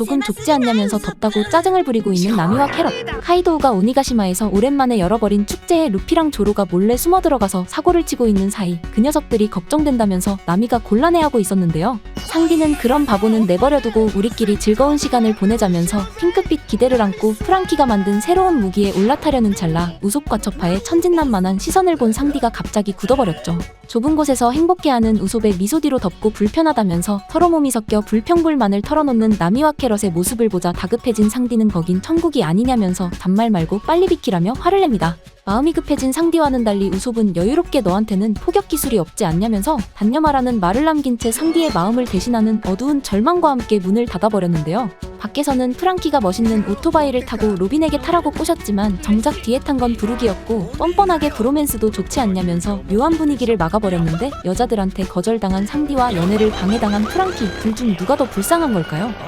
조금 좁지 않냐면서 덥다고 짜증을 부리고 있는 나미와 캐럿. 카이도우가 오니가시마에서 오랜만에 열어버린 축제에 루피랑 조로가 몰래 숨어 들어가서 사고를 치고 있는 사이 그 녀석들이 걱정된다면서 나미가 곤란해하고 있었는데요. 상디는 그런 바보는 내버려두고 우리끼리 즐거운 시간을 보내자면서 핑크빛 기대를 안고 프랑키가 만든 새로운 무기에 올라타려는 찰나 우속과 척파에 천진난만한 시선을 본 상디가 갑자기 굳어버렸죠. 좁은 곳에서 행복해하는 우솝의 미소 뒤로 덮고 불편하다면서 서로 몸이 섞여 불평불만을 털어놓는 나미와 캐럿의 모습을 보자 다급해진 상디는 거긴 천국이 아니냐면서 단말 말고 빨리 비키라며 화를 냅니다. 마음이 급해진 상디와는 달리 우솝은 여유롭게 너한테는 포격 기술이 없지 않냐면서 단념하라는 말을 남긴 채 상디의 마음을 대신하는 어두운 절망과 함께 문을 닫아버렸는데요. 밖에서는 프랑키가 멋있는 오토바이를 타고 로빈에게 타라고 꼬셨지만 정작 뒤에 탄 건 부르기였고 뻔뻔하게 브로맨스도 좋지 않냐면서 묘한 분위기를 막아버렸는데 여자들한테 거절당한 상디와 연애를 방해당한 프랑키 둘 중 누가 더 불쌍한 걸까요?